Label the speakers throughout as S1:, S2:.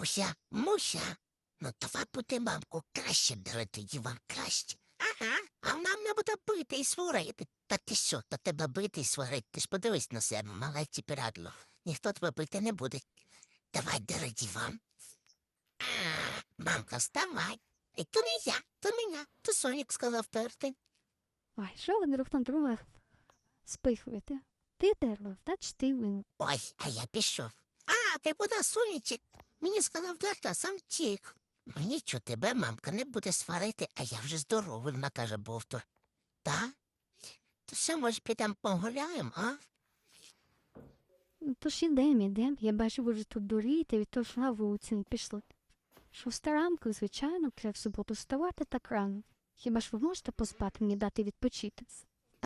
S1: Муся, Муся, ну давай буде мамку краще дарити, Іван краще. Ага, а нам не буде бити і сварити. Та ти що, та тебе бити і сварити? Ти ж подивись на себе, малеці пірадло. Ніхто тебе бити не буде. Давай дари диван. А, мамка, вставай. І то не я, то мене, то Сонік сказав перти.
S2: Ой, що ви друг на друга спихуєте? Ти дерло, значить ти винен.
S1: Ой, а я пішов. А, ти куди, сонечек? Мені сказав дата, сам тік. Нічого тебе, мамка, не буде сварити, а я вже здоровий, вона каже Бовтор. Та? То що, може, підемо погуляємо, а?
S2: Ну, То ж ідем, ідем. Я бачу, ви вже тут дурієте, від того, що на вулиці не пішли. Шоста ранку, звичайно, треба в суботу вставати так рано. Хіба ж ви можете поспати мені дати відпочити?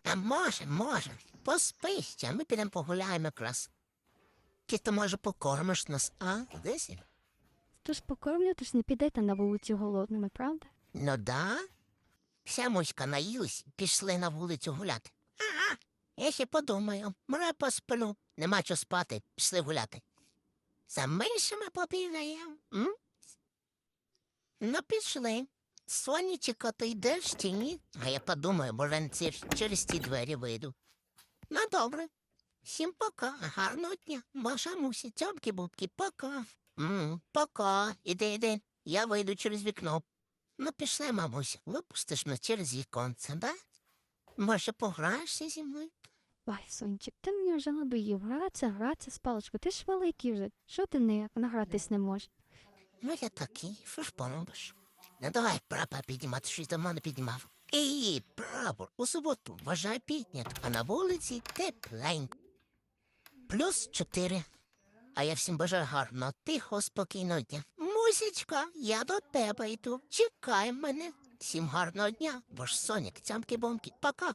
S1: А може, може. Поспи ще, а ми підемо погуляємо якраз. Ти то, може, покормиш нас, а? Десь?
S2: Тож покормлю, тож не підете на вулицю голодними, правда?
S1: Ну да. Вся муська наїлась, пішли на вулицю гуляти. Ага, я ще подумаю, може посплю. Нема чого спати, пішли гуляти. За меншими побігаємо. М? Ну, пішли. Сонечко, ти йдеш чи ні? А я подумаю, може, через ці двері вийду. Ну, добре. Всім пока, гарного дня. Ваша мусі, цьомки бубки, пока. М, пока, іди, іди. Я вийду через вікно. Ну, пішли, мамусь, випустиш мене через віконце, да? Може, пограєшся зі мною?
S2: Ой, сончик, ти мені вже надоїв. Гратися, гратися з паличкою. Ти ж великий вже. Що ти не награтись не можеш?
S1: Ну, я такий, що ж поробиш? Ну, давай прапор піднімати, щось до мене піднімав. Ей, прапор, у суботу вважай піднят, а на вулиці тепленько. Плюс чотири. А я всім бажаю гарного, тихо, спокійного дня. Мусічка, я до тебе йду. Чекай мене. Всім гарного дня, ваш Сонік, цямки-бомки. Пока.